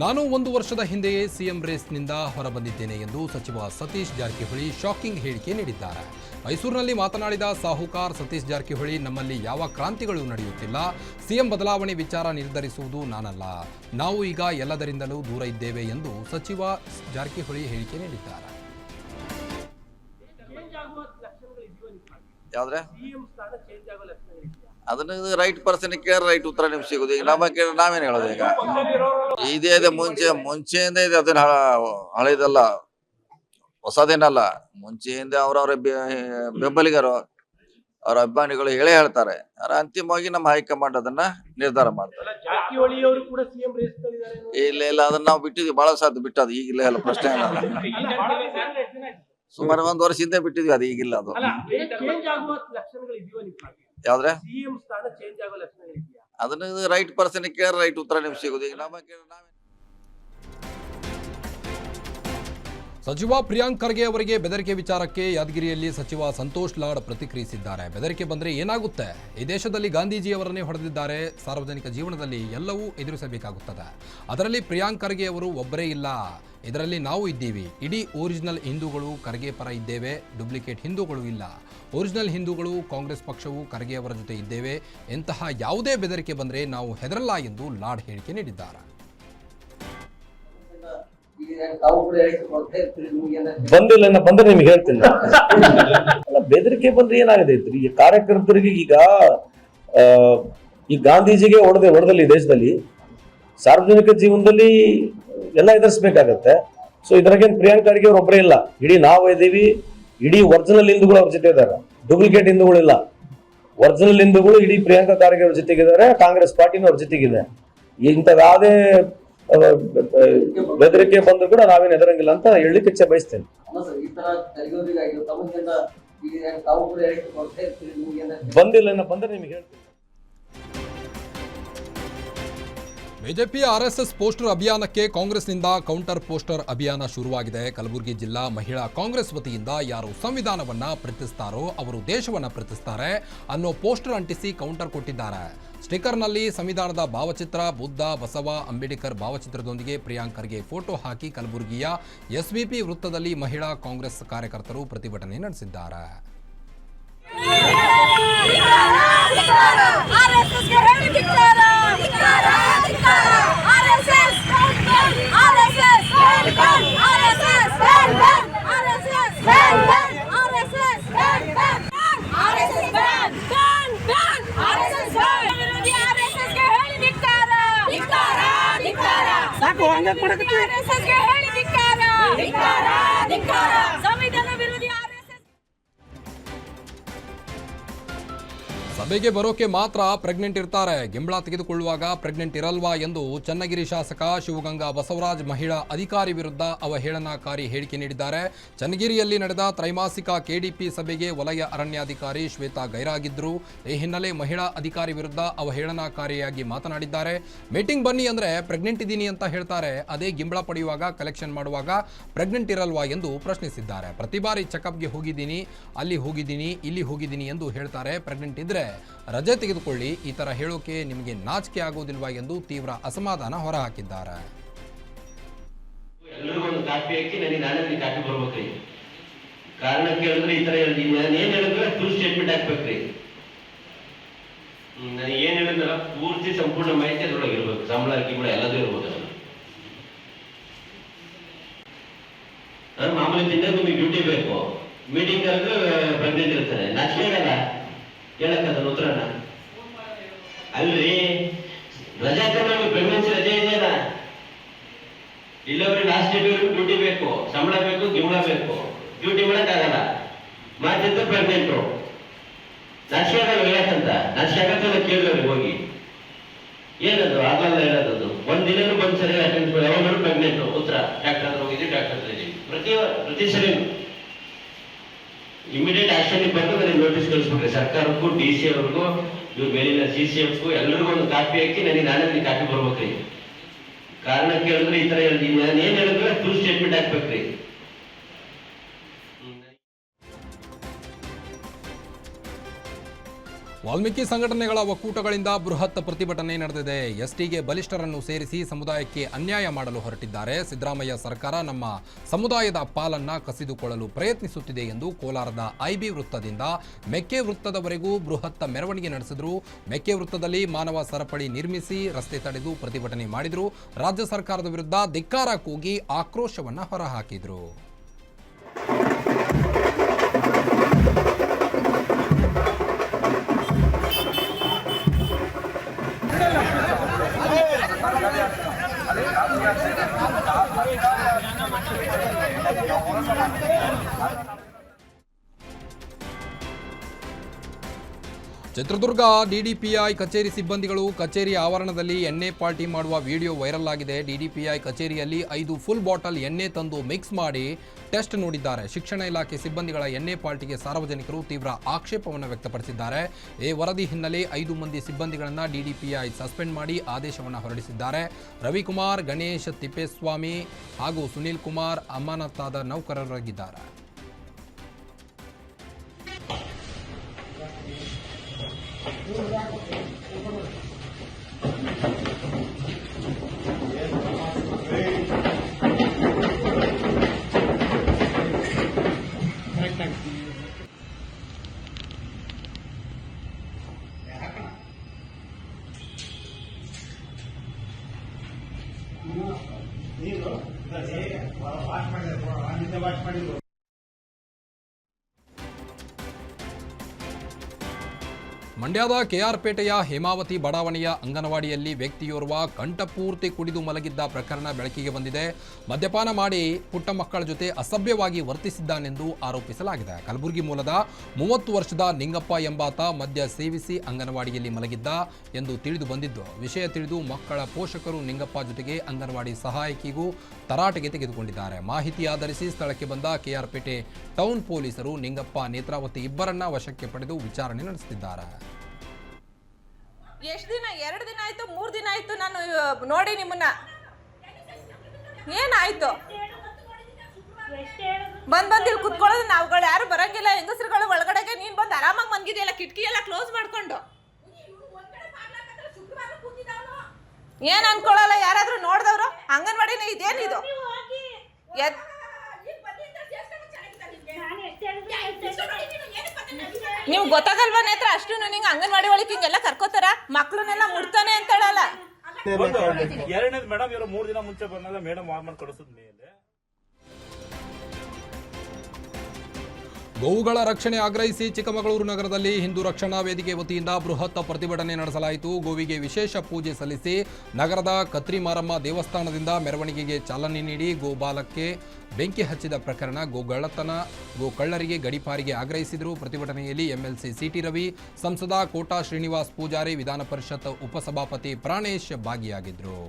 ನಾನು ಒಂದು ವರ್ಷದ ಹಿಂದೆಯೇ ಸಿಎಂ ರೇಸ್ನಿಂದ ಹೊರಬಂದಿದ್ದೇನೆ ಎಂದು ಸಚಿವ ಸತೀಶ್ ಜಾರಕಿಹೊಳಿ ಶಾಕಿಂಗ್ ಹೇಳಿಕೆ ನೀಡಿದ್ದಾರೆ. ಮೈಸೂರಿನಲ್ಲಿ ಮಾತನಾಡಿದ ಸಾಹುಕಾರ್ ಸತೀಶ್ ಜಾರಕಿಹೊಳಿ, ನಮ್ಮಲ್ಲಿ ಯಾವ ಕ್ರಾಂತಿಗಳು ನಡೆಯುತ್ತಿಲ್ಲ, ಸಿಎಂ ಬದಲಾವಣೆ ವಿಚಾರ ನಿರ್ಧರಿಸುವುದು ನಾನಲ್ಲ. ನಾವು ಈಗ ಎಲ್ಲದರಿಂದಲೂ ದೂರ ಇದ್ದೇವೆ ಎಂದು ಸಚಿವ ಜಾರಕಿಹೊಳಿ ಹೇಳಿಕೆ ನೀಡಿದ್ದಾರೆ. ಅದನ್ನ ರೈಟ್ ಪರ್ಸನ್ ಕೇಳ ರೈಟ್ ಉತ್ತರ ನಿಮ್ಗೆ ಸಿಗುದು. ಈಗ ನಮ್ಮ ಕೇಳಿ ನಾವೇನ್ ಹೇಳೋದು ಈಗ? ಇದೇ, ಇದೆ, ಮುಂಚೆ, ಮುಂಚೆಯಿಂದ ಇದೆ ಅದನ್ನ ಹಳೇದಲ್ಲ. ಹೊಸದೇನಲ್ಲ. ಮುಂಚೆಯಿಂದ ಅವ್ರವ್ರ ಬೆಂಬಲಿಗರು, ಅವ್ರ ಅಭಿಮಾನಿಗಳು ಹೇಳೇ ಹೇಳ್ತಾರೆ. ಅಂತಿಮವಾಗಿ ನಮ್ಮ ಹೈಕಮಾಂಡ್ ಅದನ್ನ ನಿರ್ಧಾರ ಮಾಡ್ತಾರೆ. ಇಲ್ಲ ಇಲ್ಲ, ಅದನ್ನ ನಾವು ಬಿಟ್ಟಿದ್ವಿ. ಬಹಳ ಸಾಧ್ಯ ಬಿಟ್ಟದು ಈಗಿಲ್ಲ, ಎಲ್ಲ ಪ್ರಶ್ನೆ ಸುಮಾರು ಒಂದ್ ವರ್ಷ ಹಿಂದೆ ಬಿಟ್ಟಿದ್ವಿ ಅದು, ಈಗಿಲ್ಲ ಅದು. ಯಾವ್ದ್ರೆ? ಸಿಎಂ ಸ್ಥಾನ ಚೇಂಜ್ ಆಗುವ ಲಕ್ಷಣಗಳು ಇದೆಯಾ ಅದನ್ನ ರೈಟ್ ಪರ್ಸನ್ ಕೇಳಿ ರೈಟ್ ಉತ್ತರ ನಿಮ್ಗೆ ಸಿಗೋದು. ಈಗ ನಮ್ಮ ನಾವೇ ಸಚಿವ ಪ್ರಿಯಾಂಕ್ ಖರ್ಗೆ ಅವರಿಗೆ ಬೆದರಿಕೆ ವಿಚಾರಕ್ಕೆ ಯಾದಗಿರಿಯಲ್ಲಿ ಸಚಿವ ಸಂತೋಷ್ ಲಾಡ್ ಪ್ರತಿಕ್ರಿಯಿಸಿದ್ದಾರೆ. ಬೆದರಿಕೆ ಬಂದರೆ ಏನಾಗುತ್ತೆ? ಈ ದೇಶದಲ್ಲಿ ಗಾಂಧೀಜಿಯವರನ್ನೇ ಹೊಡೆದಿದ್ದಾರೆ. ಸಾರ್ವಜನಿಕ ಜೀವನದಲ್ಲಿ ಎಲ್ಲವೂ ಎದುರಿಸಬೇಕಾಗುತ್ತದೆ. ಅದರಲ್ಲಿ ಪ್ರಿಯಾಂಕ್ ಖರ್ಗೆ ಅವರು ಒಬ್ಬರೇ ಇಲ್ಲ. ಇದರಲ್ಲಿ ನಾವು ಇದ್ದೀವಿ. ಇಡೀ ಒರಿಜಿನಲ್ ಹಿಂದೂಗಳು ಖರ್ಗೆ ಪರ ಇದ್ದೇವೆ, ಡುಪ್ಲಿಕೇಟ್ ಹಿಂದೂಗಳು ಇಲ್ಲ. ಒರಿಜಿನಲ್ ಹಿಂದೂಗಳು ಕಾಂಗ್ರೆಸ್ ಪಕ್ಷವು ಖರ್ಗೆ ಅವರ ಜೊತೆ ಇದ್ದೇವೆ. ಎಂತಹ ಯಾವುದೇ ಬೆದರಿಕೆ ಬಂದರೆ ನಾವು ಹೆದರಲ್ಲ ಎಂದು ಲಾಡ್ ಹೇಳಿಕೆ ನೀಡಿದ್ದಾರೆ. ಬಂದಿಲ್ಲ ಬಂದ್ರೆ ನಿಮ್ಗೆ ಹೇಳ್ತೀನಿ ಬೆದರಿಕೆ ಬಂದ್ರೆ ಏನಾಗಿದೆ? ಈ ಕಾರ್ಯಕರ್ತರಿಗೆ ಈಗ ಈ ಗಾಂಧೀಜಿಗೆ ಹೊಡೆದೆ, ಹೊಡೆದಲ್ಲಿ ದೇಶದಲ್ಲಿ ಸಾರ್ವಜನಿಕ ಜೀವನದಲ್ಲಿ ಎಲ್ಲ ಎದುರಿಸಬೇಕಾಗತ್ತೆ. ಸೊ ಇದ್ರಾಗೇನು ಪ್ರಿಯಾಂಕ್ ಖರ್ಗೆ ಅವ್ರು ಒಬ್ಬರೇ ಇಲ್ಲ. ಇಡೀ ನಾವು ಇದ್ದೀವಿ. ಇಡೀ ಒರಿಜಿನಲ್ ಹಿಂದೂಗಳು ಅವ್ರ ಜೊತೆ ಇದ್ದಾರೆ. ಡೂಪ್ಲಿಕೇಟ್ ಹಿಂದೂಗಳಿಲ್ಲ ಒರಿಜಿನಲ್ ಹಿಂದೂಗಳು ಇಡೀ ಪ್ರಿಯಾಂಕಾ ಖರ್ಗೆ ಅವ್ರ ಜೊತೆಗಿದ್ದಾರೆ ಕಾಂಗ್ರೆಸ್ ಪಾರ್ಟಿನೂ ಅವ್ರ ಜೊತೆಗಿದೆ ಇಂಥದ್ದಾದೇ ಯಾವುದೇ ಬೆದರಿಕೆ ಬಂದ್ರು ಕೂಡ ನಾವೇನು ಎದುರಂಗಿಲ್ಲ ಅಂತ ಹೇಳಲಿಕ್ಕೆ ಇಚ್ಛೆ ಬಯಸ್ತೇನೆ. ಬಂದಿಲ್ಲ ಬಂದ್ರೆ ನಿಮಗೆ ಹೇಳ್ತೀನಿ. ಬಿಜೆಪಿಯ ಆರ್ಎಸ್ಎಸ್ ಪೋಸ್ಟರ್ ಅಭಿಯಾನಕ್ಕೆ ಕಾಂಗ್ರೆಸ್ನಿಂದ ಕೌಂಟರ್ ಪೋಸ್ಟರ್ ಅಭಿಯಾನ ಶುರುವಾಗಿದೆ. ಕಲಬುರಗಿ ಜಿಲ್ಲಾ ಮಹಿಳಾ ಕಾಂಗ್ರೆಸ್ ವತಿಯಿಂದ ಯಾರು ಸಂವಿಧಾನವನ್ನ ಪ್ರೀತಿಸ್ತಾರೋ ಅವರು ದೇಶವನ್ನ ಪ್ರೀತಿಸ್ತಾರೆ ಅನ್ನೋ ಪೋಸ್ಟರ್ ಅಂಟಿಸಿ ಕೌಂಟರ್ ಕೊಟ್ಟಿದ್ದಾರೆ. ಸ್ಟಿಕರ್ನಲ್ಲಿ ಸಂವಿಧಾನದ ಭಾವಚಿತ್ರ, ಬುದ್ಧ, ಬಸವ, ಅಂಬೇಡ್ಕರ್ ಭಾವಚಿತ್ರದೊಂದಿಗೆ ಪ್ರಿಯಾಂಕರ್ಗೆ ಫೋಟೋ ಹಾಕಿ ಕಲಬುರಗಿಯ ಎಸ್ವಿಪಿ ವೃತ್ತದಲ್ಲಿ ಮಹಿಳಾ ಕಾಂಗ್ರೆಸ್ ಕಾರ್ಯಕರ್ತರು ಪ್ರತಿಭಟನೆ ನಡೆಸಿದ್ದಾರೆ ಆರ್ಎಸ್ಎಸ್ಗೆ ಹೇಳಿ ಧಿಕ್ಕಾರ ಧಿಕ್ಕಾರ ಧಿಕ್ಕಾರ RSS RSS RSS RSS RSS RSS ban ban ban RSS ವಿರೋಧಿ ಆರ್ಎಸ್ಎಸ್ಗೆ ಹೇಳಿ ಧಿಕ್ಕಾರ ಧಿಕ್ಕಾರ ಧಿಕ್ಕಾರ ಸಾಕು ಹಂಗೆ ಕೊಡಕತ್ತಿ ಆರ್ಎಸ್ಎಸ್ಗೆ ಹೇಳಿ ಧಿಕ್ಕಾರ ಧಿಕ್ಕಾರ ಧಿಕ್ಕಾರ ಸಂವಿಧಾನ ಸಭೆಗೆ ಬರೋಕೆ ಮಾತ್ರ ಪ್ರೆಗ್ನೆಂಟ್ ಇರ್ತಾರೆ. ಗಿಂಬಳ ತೆಗೆದುಕೊಳ್ಳುವಾಗ ಪ್ರೆಗ್ನೆಂಟ್ ಇರಲ್ವಾ ಎಂದು ಚನ್ನಗಿರಿ ಶಾಸಕ ಶಿವಗಂಗಾ ಬಸವರಾಜ್ ಮಹಿಳಾ ಅಧಿಕಾರಿ ವಿರುದ್ಧ ಅವಹೇಳನಕಾರಿ ಹೇಳಿಕೆ ನೀಡಿದ್ದಾರೆ. ಚನ್ನಗಿರಿಯಲ್ಲಿ ನಡೆದ ತ್ರೈಮಾಸಿಕ ಕೆಡಿಪಿ ಸಭೆಗೆ ವಲಯ ಅರಣ್ಯಾಧಿಕಾರಿ ಶ್ವೇತಾ ಗೈರಾಗಿದ್ದರು ಈ ಹಿನ್ನೆಲೆ ಮಹಿಳಾ ಅಧಿಕಾರಿ ವಿರುದ್ಧ ಅವಹೇಳನಕಾರಿಯಾಗಿ ಮಾತನಾಡಿದ್ದಾರೆ. ಮೀಟಿಂಗ್ ಬನ್ನಿ ಅಂದರೆ ಪ್ರೆಗ್ನೆಂಟ್ ಇದ್ದೀನಿ ಅಂತ ಹೇಳ್ತಾರೆ. ಅದೇ ಗಿಂಬಳ ಪಡೆಯುವಾಗ ಕಲೆಕ್ಷನ್ ಮಾಡುವಾಗ ಪ್ರೆಗ್ನೆಂಟ್ ಇರಲ್ವಾ ಎಂದು ಪ್ರಶ್ನಿಸಿದ್ದಾರೆ. ಪ್ರತಿ ಬಾರಿ ಚೆಕಪ್ಗೆ ಹೋಗಿದ್ದೀನಿ, ಅಲ್ಲಿ ಹೋಗಿದ್ದೀನಿ, ಇಲ್ಲಿ ಹೋಗಿದ್ದೀನಿ ಎಂದು ಹೇಳ್ತಾರೆ. ಪ್ರೆಗ್ನೆಂಟ್ ಇದ್ರೆ ರಜೆ ತೆಗೆದುಕೊಳ್ಳಿ. ಈ ತರ ಹೇಳೋಕೆ ನಿಮಗೆ ನಾಚಿಕೆ ಆಗೋದಿಲ್ವಾ ಎಂದು ತೀವ್ರ ಅಸಮಾಧಾನ ಹೊರಹಾಕಿದ್ದಾರೆ. ಕಾರಣ ಕೇಳಿದ್ರೆ ಈ ತರ ಏನ್ ಹೇಳಿದ್ರೆ ಫುಲ್ ಸ್ಟೇಟ್ಮೆಂಟ್ ಹಾಕ್ಬೇಕ್ರಿ. ಏನ್ ಹೇಳಿದ್ರ ಪೂರ್ತಿ ಸಂಪೂರ್ಣ ಮಾಹಿತಿ ಅದ್ರೊಳಗೆ ಇರ್ಬೇಕು. ಸಂಬಳ, ಗಿಂಬಳ ಎಲ್ಲದೂ ಇರ್ಬೋದು. ಮಾಮೂಲಿ ನಿಮಗೆ ಡ್ಯೂಟಿ ಬೇಕು. ಮೀಟಿಂಗ್ ಕರೆದ್ರೆ ಬಂದಿದ್ದಿರ್ತಾರೆ. ನಾಚಿಕೆ ಆಗಲ್ಲ. ಹೇಳಕ್ಕ ಅದನ್ನ ಉತ್ತರನ ಅಲ್ರಿ ರಜಾ ತಗೊಂಡು ಪ್ರೆಗ್ನೆನ್ಸಿ ರಜೆ ಇದೆಯಲ್ಲ ಇಲ್ಲವ್ರಿಗೆ ಲಾಸ್ಟ್ ಡೇಟ್ ಡ್ಯೂಟಿ ಬೇಕು, ಸಂಬಳ ಬೇಕು ಗಿಂಬಳ ಬೇಕು. ಡ್ಯೂಟಿ ಮಾಡಕ್ಕಾಗಲ್ಲ. ಮಾಡ್ತಿದ್ದ ಪ್ರೆಗ್ನೆಂಟು ನರ್ಸಿ ಆಗಲ್ಲ ಹೇಳಕ್ಕಂತ. ನರ್ಸಿ ಆಗತ್ತಲ್ಲ ಕೇಳಿದವ್ರಿಗೆ ಹೋಗಿ. ಏನದು? ಆಗಲ್ಲ ಹೇಳೋದದು. ಒಂದ್ ದಿನನೂ ಬಂದ್ ಸರಿ ಅಟೆಂಡ್ ಯಾವಾಗ ಪ್ರೆಗ್ನೆಂಟು ಉತ್ತರ. ಡಾಕ್ಟರ್ ಹೋಗಿದ್ವಿ ಡಾಕ್ಟರ್ ಪ್ರತಿ ಪ್ರತಿ ಸರಿ ಇಮಿಡಿಯೇಟ್ ಆಕ್ಷನ್ ಬಂದು ನನಗೆ ನೋಟಿಸ್ ಕಳಿಸ್ಬಿಟ್ರೆ ಸರ್ಕಾರಕ್ಕೂ ಡಿ ಸಿ ಅವ್ರಿಗೂ, ಇವ್ರ ಮೇಲಿನ ಸಿ ಸಿ ಎಫ್ಗೂ ಎಲ್ಲರಿಗೂ ಒಂದು ಕಾಪಿ ಹಾಕಿ ನನಗೆ ನಾನೇ ಕಾಪಿ ಬರ್ಬೇಕ್ರಿ. ಕಾರಣ ಕೇಳಿದ್ರೆ ಈ ಹೇಳಿದ್ವಿ ನಾನು ಏನು ಹೇಳಿದ್ರೆ ಫುಲ್ ಸ್ಟೇಟ್ಮೆಂಟ್ ಹಾಕ್ಬೇಕ್ರಿ. ವಾಲ್ಮೀಕಿ ಸಂಘಟನೆಗಳ ಒಕ್ಕೂಟಗಳಿಂದ ಬೃಹತ್ ಪ್ರತಿಭಟನೆ ನಡೆದಿದೆ. ಎಸ್ಟಿಗೆ ಬಲಿಷ್ಠರನ್ನು ಸೇರಿಸಿ ಸಮುದಾಯಕ್ಕೆ ಅನ್ಯಾಯ ಮಾಡಲು ಹೊರಟಿದ್ದಾರೆ. ಸಿದ್ದರಾಮಯ್ಯ ಸರ್ಕಾರ ನಮ್ಮ ಸಮುದಾಯದ ಪಾಲನ್ನ ಕಸಿದುಕೊಳ್ಳಲು ಪ್ರಯತ್ನಿಸುತ್ತಿದೆ ಎಂದು ಕೋಲಾರದ ಐಬಿ ವೃತ್ತದಿಂದ ಮೆಕ್ಕೆ ವೃತ್ತದವರೆಗೂ ಬೃಹತ್ ಮೆರವಣಿಗೆ ನಡೆಸಿದ್ರು. ಮೆಕ್ಕೆ ವೃತ್ತದಲ್ಲಿ ಮಾನವ ಸರಪಳಿ ನಿರ್ಮಿಸಿ ರಸ್ತೆ ತಡೆದು ಪ್ರತಿಭಟನೆ ಮಾಡಿದ್ರು. ರಾಜ್ಯ ಸರ್ಕಾರದ ವಿರುದ್ಧ ಧಿಕ್ಕಾರ ಕೂಗಿ ಆಕ್ರೋಶವನ್ನು ಹೊರಹಾಕಿದ್ರು. ಚಿತ್ರದುರ್ಗ ಡಿಡಿಪಿಐ ಕಚೇರಿ ಸಿಬ್ಬಂದಿಗಳು ಕಚೇರಿ ಆವರಣದಲ್ಲಿ ಎಣ್ಣೆ ಪಾರ್ಟಿ ಮಾಡುವ ವಿಡಿಯೋ ವೈರಲ್ ಆಗಿದೆ. ಡಿಡಿಪಿಐ ಕಚೇರಿಯಲ್ಲಿ ಐದು ಫುಲ್ ಬಾಟಲ್ ಎಣ್ಣೆ ತಂದು ಮಿಕ್ಸ್ ಮಾಡಿ ಟೆಸ್ಟ್ ನೋಡಿದ್ದಾರೆ. ಶಿಕ್ಷಣ ಇಲಾಖೆ ಸಿಬ್ಬಂದಿಗಳ ಎನ್ಎ ಪಾರ್ಟಿಗೆ ಸಾರ್ವಜನಿಕರು ತೀವ್ರ ಆಕ್ಷೇಪವನ್ನು ವ್ಯಕ್ತಪಡಿಸಿದ್ದಾರೆ. ಈ ವರದಿ ಹಿನ್ನೆಲೆ ಐದು ಮಂದಿ ಸಿಬ್ಬಂದಿಗಳನ್ನು ಡಿಡಿಪಿಐ ಸಸ್ಪೆಂಡ್ ಮಾಡಿ ಆದೇಶವನ್ನು ಹೊರಡಿಸಿದ್ದಾರೆ. ರವಿಕುಮಾರ್, ಗಣೇಶ್, ತಿಪ್ಪೇಸ್ವಾಮಿ ಹಾಗೂ ಸುನೀಲ್ ಕುಮಾರ್ ಅಮಾನತಾದ ನೌಕರರಾಗಿದ್ದಾರೆ. ಮಂಡ್ಯದ ಕೆಆರ್ಪೇಟೆಯ ಹೇಮಾವತಿ ಬಡಾವಣೆಯ ಅಂಗನವಾಡಿಯಲ್ಲಿ ವ್ಯಕ್ತಿಯೋರ್ವ ಕಂಠಪೂರ್ತಿ ಕುಡಿದು ಮಲಗಿದ್ದ ಪ್ರಕರಣ ಬೆಳಕಿಗೆ ಬಂದಿದೆ. ಮದ್ಯಪಾನ ಮಾಡಿ ಪುಟ್ಟ ಮಕ್ಕಳ ಜೊತೆ ಅಸಭ್ಯವಾಗಿ ವರ್ತಿಸಿದ್ದಾನೆಂದು ಆರೋಪಿಸಲಾಗಿದೆ. ಕಲಬುರಗಿ ಮೂಲದ ಮೂವತ್ತು ವರ್ಷದ ನಿಂಗಪ್ಪ ಎಂಬಾತ ಮದ್ಯ ಸೇವಿಸಿ ಅಂಗನವಾಡಿಯಲ್ಲಿ ಮಲಗಿದ್ದ ಎಂದು ತಿಳಿದು ಬಂದಿದ್ದು, ವಿಷಯ ತಿಳಿದು ಮಕ್ಕಳ ಪೋಷಕರು ನಿಂಗಪ್ಪ ಜೊತೆಗೆ ಅಂಗನವಾಡಿ ಸಹಾಯಕಿಗೂ ತರಾಟೆಗೆ ತೆಗೆದುಕೊಂಡಿದ್ದಾರೆ. ಮಾಹಿತಿ ಆಧರಿಸಿ ಸ್ಥಳಕ್ಕೆ ಬಂದ ಕೆಆರ್ಪೇಟೆ ಟೌನ್ ಪೊಲೀಸರು ನಿಂಗಪ್ಪ ನೇತ್ರಾವತಿ ಇಬ್ಬರನ್ನ ವಶಕ್ಕೆ ಪಡೆದು ವಿಚಾರಣೆ ನಡೆಸುತ್ತಿದ್ದಾರೆ. ಎಷ್ಟು ದಿನ? ಎರಡು ದಿನ ಆಯ್ತು, ಮೂರು ದಿನ ಆಯ್ತು ನಾನು ನೋಡಿ ನಿಮ್ಮನ್ನ. ಏನಾಯ್ತು? ಬಂದ್ ಬಂದ್ ಇಲ್ಲಿ ಕುತ್ಕೊಳ್ಳೋದು ನಾವುಗಳು, ಯಾರು ಬರಂಗಿಲ್ಲ. ಹೆಂಗಸರುಗಳು ಒಳಗಡೆಗೆ ನೀನ್ ಬಂದು ಆರಾಮಾಗಿ ಮನ್ಗಿದೆಯಲ್ಲ ಕಿಟಕಿ ಎಲ್ಲ ಕ್ಲೋಸ್ ಮಾಡ್ಕೊಂಡು. ಏನ್ ಅನ್ಕೊಳ್ಳಲ್ಲ, ಯಾರಾದ್ರೂ ನೋಡ್ದವ್ರು? ಅಂಗನವಾಡಿನ ಇದೇನಿದು ಎದ್ ನೀವು ಗೊತ್ತಾಗಲ್ವಾ ನೇತ್ರ? ಅಷ್ಟು ನಿಂಗೆ ಅಂಗನವಾಡಿ ಒಳಗೆ ಹಿಂಗೆಲ್ಲ ಕರ್ಕೋತಾರ? ಮಕ್ಳನ್ನೆಲ್ಲ ಮುಡ್ತಾನೆ ಅಂತ ಹೇಳಲ್ಲ. ಎರಡನೇದು ಮೇಡಮ್ ಇವರು ಮೂರ್ ದಿನ ಮುಂಚೆ ಬಂದಾಗ ಮೇಡಮ್ ವಾರ್ಮನ್ ಮಾಡಿ ಮೇಲೆ ಗೋವುಗಳ ರಕ್ಷಣೆ ಆಗ್ರಹಿಸಿ ಚಿಕ್ಕಮಗಳೂರು ನಗರದಲ್ಲಿ ಹಿಂದೂ ರಕ್ಷಣಾ ವೇದಿಕೆ ವತಿಯಿಂದ ಬೃಹತ್ ಪ್ರತಿಭಟನೆ ನಡೆಸಲಾಯಿತು. ಗೋವಿಗೆ ವಿಶೇಷ ಪೂಜೆ ಸಲ್ಲಿಸಿ ನಗರದ ಕತ್ರಿ ಮಾರಮ್ಮ ದೇವಸ್ಥಾನದಿಂದ ಮೆರವಣಿಗೆಗೆ ಚಾಲನೆ ನೀಡಿ ಗೋಬಾಲಕ್ಕೆ ಬೆಂಕಿ ಹಚ್ಚಿದ ಪ್ರಕರಣ ಗೋಗಳ್ಳತನ, ಗೋಕಳ್ಳರಿಗೆ ಗಡಿಪಾರಿಗೆ ಆಗ್ರಹಿಸಿದರು. ಪ್ರತಿಭಟನೆಯಲ್ಲಿ ಎಂಎಲ್ಸಿ ಸಿಟಿ ರವಿ, ಸಂಸದ ಕೋಟಾ ಶ್ರೀನಿವಾಸ್ ಪೂಜಾರಿ, ವಿಧಾನ ಪರಿಷತ್ ಉಪಸಭಾಪತಿ ಪ್ರಾಣೇಶ್ ಭಾಗಿಯಾಗಿದ್ದರು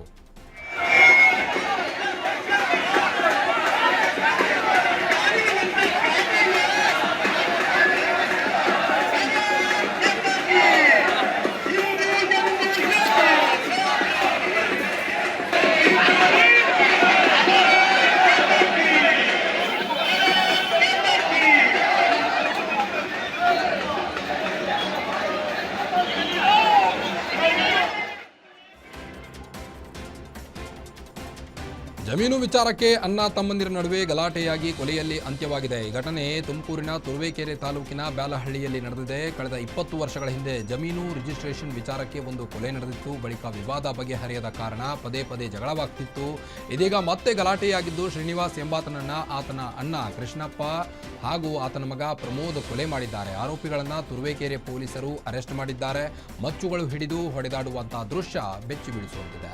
ವಿಚಾರಕ್ಕೆ ಅಣ್ಣ ತಮ್ಮಂದಿರ ನಡುವೆ ಗಲಾಟೆಯಾಗಿ ಕೊಲೆಯಲ್ಲಿ ಅಂತ್ಯವಾಗಿದೆ. ಈ ಘಟನೆ ತುಮಕೂರಿನ ತುರುವೇಕೆರೆ ತಾಲೂಕಿನ ಬ್ಯಾಲಹಳ್ಳಿಯಲ್ಲಿ ನಡೆದಿದೆ. ಕಳೆದ ಇಪ್ಪತ್ತು ವರ್ಷಗಳ ಹಿಂದೆ ಜಮೀನು ರಿಜಿಸ್ಟ್ರೇಷನ್ ವಿಚಾರಕ್ಕೆ ಒಂದು ಕೊಲೆ ನಡೆದಿತ್ತು. ಬಳಿಕ ವಿವಾದ ಬಗೆಹರಿಯದ ಕಾರಣ ಪದೇ ಪದೇ ಜಗಳವಾಗ್ತಿತ್ತು. ಇದೀಗ ಮತ್ತೆ ಗಲಾಟೆಯಾಗಿದ್ದು ಶ್ರೀನಿವಾಸ್ ಎಂಬಾತನನ್ನ ಆತನ ಅಣ್ಣ ಕೃಷ್ಣಪ್ಪ ಹಾಗೂ ಆತನ ಮಗ ಪ್ರಮೋದ್ ಕೊಲೆ ಮಾಡಿದ್ದಾರೆ. ಆರೋಪಿಗಳನ್ನು ತುರುವೇಕೆರೆ ಪೊಲೀಸರು ಅರೆಸ್ಟ್ ಮಾಡಿದ್ದಾರೆ. ಮಚ್ಚುಗಳು ಹಿಡಿದು ಹೊಡೆದಾಡುವಂತಹ ದೃಶ್ಯ ಬೆಚ್ಚಿ ಬೀಳಿಸುವಂತಿದೆ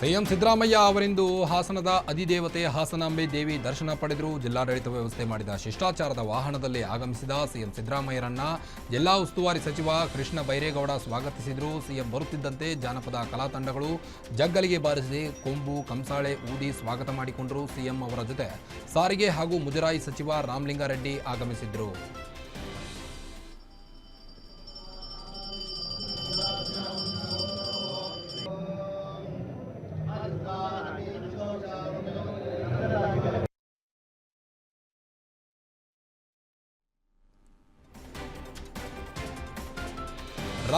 ಸಿಎಂ ಸಿದ್ದರಾಮಯ್ಯ ಅವರಿಂದು ಹಾಸನದ ಅಧಿದೇವತೆ ಹಾಸನಾಂಬೆ ದೇವಿ ದರ್ಶನ ಪಡೆದರು. ಜಿಲ್ಲಾಡಳಿತ ವ್ಯವಸ್ಥೆ ಮಾಡಿದ ಶಿಷ್ಟಾಚಾರದ ವಾಹನದಲ್ಲಿ ಆಗಮಿಸಿದ ಸಿಎಂ ಸಿದ್ದರಾಮಯ್ಯರನ್ನ ಜಿಲ್ಲಾ ಉಸ್ತುವಾರಿ ಸಚಿವ ಕೃಷ್ಣ ಬೈರೇಗೌಡ ಸ್ವಾಗತಿಸಿದರು. ಸಿಎಂ ಬರುತ್ತಿದ್ದಂತೆ ಜಾನಪದ ಕಲಾ ತಂಡಗಳು ಜಗ್ಗಲಿಗೆ ಬಾರಿಸಿ ಕೊಂಬು, ಕಂಸಾಳೆ ಊದಿ ಸ್ವಾಗತ ಮಾಡಿಕೊಂಡರು. ಸಿಎಂ ಅವರ ಜೊತೆ ಸಾರಿಗೆ ಹಾಗೂ ಮುಜರಾಯಿ ಸಚಿವ ರಾಮಲಿಂಗಾರೆಡ್ಡಿ ಆಗಮಿಸಿದ್ರು.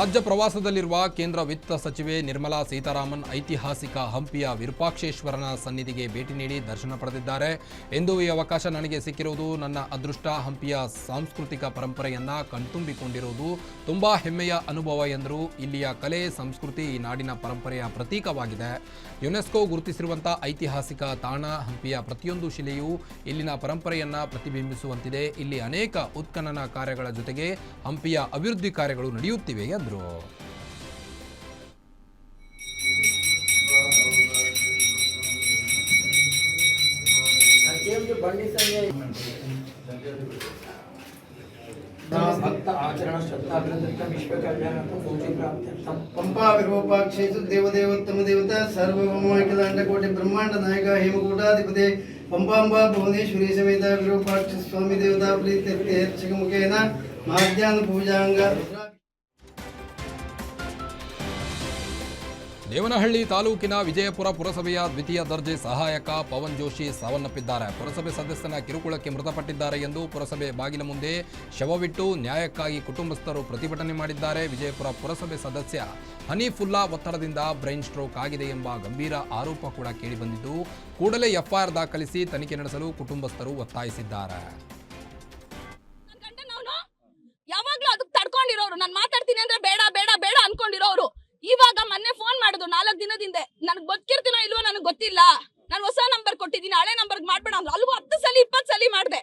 ರಾಜ್ಯ ಪ್ರವಾಸದಲ್ಲಿರುವ ಕೇಂದ್ರ ವಿತ್ತ ಸಚಿವೆ ನಿರ್ಮಲಾ ಸೀತಾರಾಮನ್ ಐತಿಹಾಸಿಕ ಹಂಪಿಯ ವಿರೂಪಾಕ್ಷೇಶ್ವರನ ಸನ್ನಿಧಿಗೆ ಭೇಟಿ ನೀಡಿ ದರ್ಶನ ಪಡೆದಿದ್ದಾರೆ. ಎಂದು ಈ ಅವಕಾಶ ನನಗೆ ಸಿಕ್ಕಿರುವುದು ನನ್ನ ಅದೃಷ್ಟ. ಹಂಪಿಯ ಸಾಂಸ್ಕೃತಿಕ ಪರಂಪರೆಯನ್ನ ಕಣ್ತುಂಬಿಕೊಂಡಿರುವುದು ತುಂಬಾ ಹೆಮ್ಮೆಯ ಅನುಭವ ಎಂದರು. ಇಲ್ಲಿಯ ಕಲೆ, ಸಂಸ್ಕೃತಿ ಈ ನಾಡಿನ ಪರಂಪರೆಯ ಪ್ರತೀಕವಾಗಿದೆ. ಯುನೆಸ್ಕೋ ಗುರುತಿಸಿರುವಂತಹ ಐತಿಹಾಸಿಕ ತಾಣ ಹಂಪಿಯ ಪ್ರತಿಯೊಂದು ಶಿಲೆಯೂ ಇಲ್ಲಿನ ಪರಂಪರೆಯನ್ನ ಪ್ರತಿಬಿಂಬಿಸುವಂತಿದೆ. ಇಲ್ಲಿ ಅನೇಕ ಉತ್ಖನನ ಕಾರ್ಯಗಳ ಜೊತೆಗೆ ಹಂಪಿಯ ಅಭಿವೃದ್ಧಿ ಕಾರ್ಯಗಳು ನಡೆಯುತ್ತಿವೆ ಎಂದರು. 들어. పంపా బ్రహ్మాండ నాయక హేమకూటాధిపతే పంపాంబా భువనేశ్వరీ సమేత విరూపాక్ష స్వామి దేవతా ప్రీత్యర్థిముఖేన మాధ్యాహ్న పూజాంగ ದೇವನಹಳ್ಳಿ ತಾಲೂಕಿನ ವಿಜಯಪುರ ಪುರಸಭೆಯ ದ್ವಿತೀಯ ದರ್ಜೆ ಸಹಾಯಕ ಪವನ್ ಜೋಶಿ ಸಾವನ್ನಪ್ಪಿದ್ದಾರೆ. ಪುರಸಭೆ ಸದಸ್ಯನ ಕಿರುಕುಳಕ್ಕೆ ಮೃತಪಟ್ಟಿದ್ದಾರೆ ಎಂದು ಪುರಸಭೆ ಬಾಗಿಲ ಮುಂದೆ ಶವವಿಟ್ಟು ನ್ಯಾಯಕ್ಕಾಗಿ ಕುಟುಂಬಸ್ಥರು ಪ್ರತಿಭಟನೆ ಮಾಡಿದ್ದಾರೆ. ವಿಜಯಪುರ ಪುರಸಭೆ ಸದಸ್ಯ ಹನೀಫುಲ್ಲಾ ಒತ್ತಡದಿಂದ ಬ್ರೈನ್ ಸ್ಟ್ರೋಕ್ ಆಗಿದೆ ಎಂಬ ಗಂಭೀರ ಆರೋಪ ಕೂಡ ಕೇಳಿಬಂದಿದ್ದು, ಕೂಡಲೇ ಎಫ್ಐಆರ್ ದಾಖಲಿಸಿ ತನಿಖೆ ನಡೆಸಲು ಕುಟುಂಬಸ್ಥರು ಒತ್ತಾಯಿಸಿದ್ದಾರೆ. ಇವಾಗ ಮೊನ್ನೆ ಫೋನ್ ಮಾಡುದು ನಾಲ್ಕು ದಿನದಿಂದ ನನಗೆ ಗೊತ್ತಿರ್ತೀನ ಇಲ್ವೋ ನನಗೆ ಗೊತ್ತಿಲ್ಲ. ನಾನು ಹೊಸ ನಂಬರ್ ಕೊಟ್ಟಿದ್ದೀನಿ, ಹಳೆ ನಂಬರ್ಗೆ ಮಾಡ್ಬೇಡ ಅಂದ್ರೆ ಅಲ್ಗೂ ಹತ್ತು ಸಲ, ಇಪ್ಪತ್ತು ಸಲ ಮಾಡಿದೆ.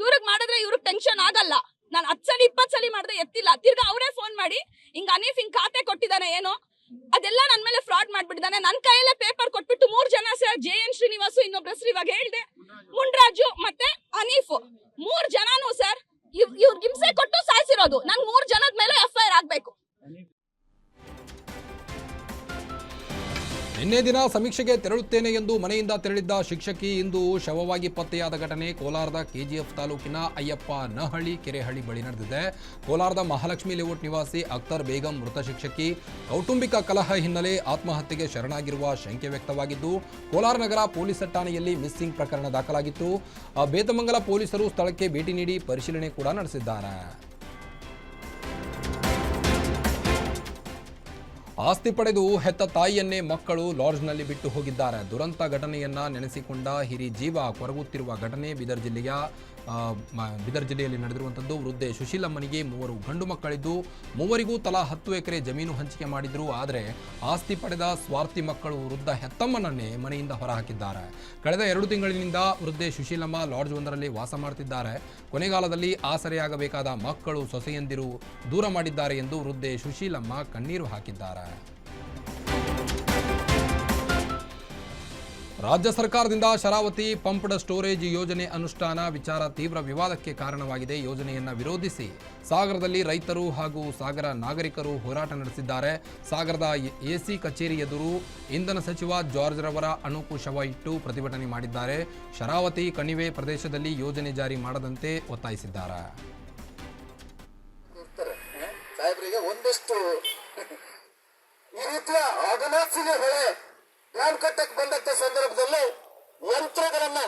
ಇವ್ರಿಗೆ ಮಾಡಿದ್ರೆ ಇವ್ರಿಗೆ ಟೆನ್ಷನ್ ಆಗಲ್ಲ. ನಾನು ಹತ್ತು ಸಲ, ಇಪ್ಪತ್ತು ಸಲ ಮಾಡಿದೆ, ಎತ್ತಿಲ್ಲ. ತಿರ್ಗಾ ಅವರೇ ಫೋನ್ ಮಾಡಿ, ಹಿಂಗ ಅನೀಫ್ ಹಿಂಗ್ ಖಾತೆ ಕೊಟ್ಟಿದ್ದಾನೆ, ಏನು? ಅದೆಲ್ಲ ನನ್ನ ಮೇಲೆ ಫ್ರಾಡ್ ಮಾಡ್ಬಿಟ್ಟಿದ್ದಾನೆ. ನನ್ನ ಕೈಯಲ್ಲೇ ಪೇಪರ್ ಕೊಟ್ಬಿಟ್ಟು ಮೂರು ಜನ ಸರ್ ಜೆ ಎನ್ ಶ್ರೀನಿವಾಸು, ಇನ್ನೊಬ್ರು ಹೆಸರು ಇವಾಗ ಹೇಳ್ದೆ. ಮುಂಡ್ರಾಜು ಮತ್ತೆ ಅನೀಫ್. ಮೂರ್ ಜನನು ಸರ್, ಇವ್ ಇವ್ರಿಗೆ ಹಿಂಸೆ ಕೊಟ್ಟು ಸಾಯಿಸಿರೋದು. ನನ್ ಮೂರ್ ಜನದ ಮೇಲೆ ಎಫ್ ಐ ಆಗ್ಬೇಕು. ನಿನ್ನೆ ದಿನ ಸಮೀಕ್ಷೆಗೆ ತೆರಳುತ್ತೇನೆ ಎಂದು ಮನೆಯಿಂದ ತೆರಳಿದ್ದ ಶಿಕ್ಷಕಿ ಇಂದು ಶವವಾಗಿ ಪತ್ತೆಯಾದ ಘಟನೆ ಕೋಲಾರದ ಕೆಜಿಎಫ್ ತಾಲೂಕಿನ ಅಯ್ಯಪ್ಪ ನಹಳ್ಳಿ ಕೆರೆಹಳ್ಳಿ ಬಳಿ ನಡೆದಿದೆ. ಕೋಲಾರದ ಮಹಾಲಕ್ಷ್ಮಿ ಲೇಔಟ್ ನಿವಾಸಿ ಅಖ್ತರ್ ಬೇಗಂ ಮೃತ ಶಿಕ್ಷಕಿ ಕೌಟುಂಬಿಕ ಕಲಹ ಹಿನ್ನೆಲೆ ಆತ್ಮಹತ್ಯೆಗೆ ಶರಣಾಗಿರುವ ಶಂಕೆ ವ್ಯಕ್ತವಾಗಿದ್ದು, ಕೋಲಾರ ನಗರ ಪೊಲೀಸ್ ಠಾಣೆಯಲ್ಲಿ ಮಿಸ್ಸಿಂಗ್ ಪ್ರಕರಣ ದಾಖಲಾಗಿತ್ತು. ಬೇತಮಂಗಲ ಪೊಲೀಸರು ಸ್ಥಳಕ್ಕೆ ಭೇಟಿ ನೀಡಿ ಪರಿಶೀಲನೆ ಕೂಡ ನಡೆಸಿದ್ದಾರೆ. ಆಸ್ತಿ ಪಡೆದು ಹೆತ್ತ ತಾಯಿಯನ್ನೇ ಮಕ್ಕಳು ಲಾಡ್ಜ್ನಲ್ಲಿ ಬಿಟ್ಟು ಹೋಗಿದ್ದಾರೆ. ದುರಂತ ಘಟನೆಯನ್ನ ನೆನೆಸಿಕೊಂಡ ಹಿರಿ ಜೀವ ಕೊರಗುತ್ತಿರುವ ಘಟನೆ ಬೀದರ್ ಜಿಲ್ಲೆಯ ಬೀದರ್ ಜಿಲ್ಲೆಯಲ್ಲಿ ನಡೆದಿರುವಂಥದ್ದು ವೃದ್ಧೆ ಸುಶೀಲಮ್ಮನಿಗೆ ಮೂವರು ಗಂಡು ಮಕ್ಕಳಿದ್ದು, ಮೂವರಿಗೂ ತಲಾ ಹತ್ತು ಎಕರೆ ಜಮೀನು ಹಂಚಿಕೆ ಮಾಡಿದ್ರು. ಆದರೆ ಆಸ್ತಿ ಪಡೆದ ಸ್ವಾರ್ಥಿ ಮಕ್ಕಳು ವೃದ್ಧ ಹೆತ್ತಮ್ಮನನ್ನೇ ಮನೆಯಿಂದ ಹೊರಹಾಕಿದ್ದಾರೆ. ಕಳೆದ ಎರಡು ತಿಂಗಳಿನಿಂದ ವೃದ್ಧೆ ಸುಶೀಲಮ್ಮ ಲಾಡ್ಜ್ ಒಂದರಲ್ಲಿ ವಾಸ ಮಾಡುತ್ತಿದ್ದಾರೆ ಕೊನೆಗಾಲದಲ್ಲಿ ಆಸರೆಯಾಗಬೇಕಾದ ಮಕ್ಕಳು ಸೊಸೆಯಂದಿರು ದೂರ ಮಾಡಿದ್ದಾರೆ ಎಂದು ವೃದ್ಧೆ ಸುಶೀಲಮ್ಮ ಕಣ್ಣೀರು ಹಾಕಿದ್ದಾರೆ. ರಾಜ್ಯ ಸರ್ಕಾರದಿಂದ ಶರಾವತಿ ಪಂಪ್ಡ್ ಸ್ಟೋರೇಜ್ ಯೋಜನೆ ಅನುಷ್ಠಾನ ವಿಚಾರ ತೀವ್ರ ವಿವಾದಕ್ಕೆ ಕಾರಣವಾಗಿದೆ. ಯೋಜನೆಯನ್ನ ವಿರೋಧಿಸಿ ಸಾಗರದಲ್ಲಿ ರೈತರು ಹಾಗೂ ಸಾಗರ ನಾಗರಿಕರು ಹೋರಾಟ ನಡೆಸಿದ್ದಾರೆ. ಸಾಗರದ ಎಸಿ ಕಚೇರಿ ಎದುರು ಇಂಧನ ಸಚಿವ ಜಾರ್ಜ್ ರವರ ಅಣುಕು ಶವ ಇಟ್ಟು ಪ್ರತಿಭಟನೆ ಮಾಡಿದ್ದಾರೆ. ಶರಾವತಿ ಕಣಿವೆ ಪ್ರದೇಶದಲ್ಲಿ ಯೋಜನೆ ಜಾರಿ ಮಾಡದಂತೆ ಒತ್ತಾಯಿಸಿದ್ದಾರೆ. ಡ್ಯಾಮ್ ಕಟ್ಟಕ್ಕೆ ಬಂದಂತ ಸಂದರ್ಭದಲ್ಲಿ ಯಂತ್ರಗಳನ್ನ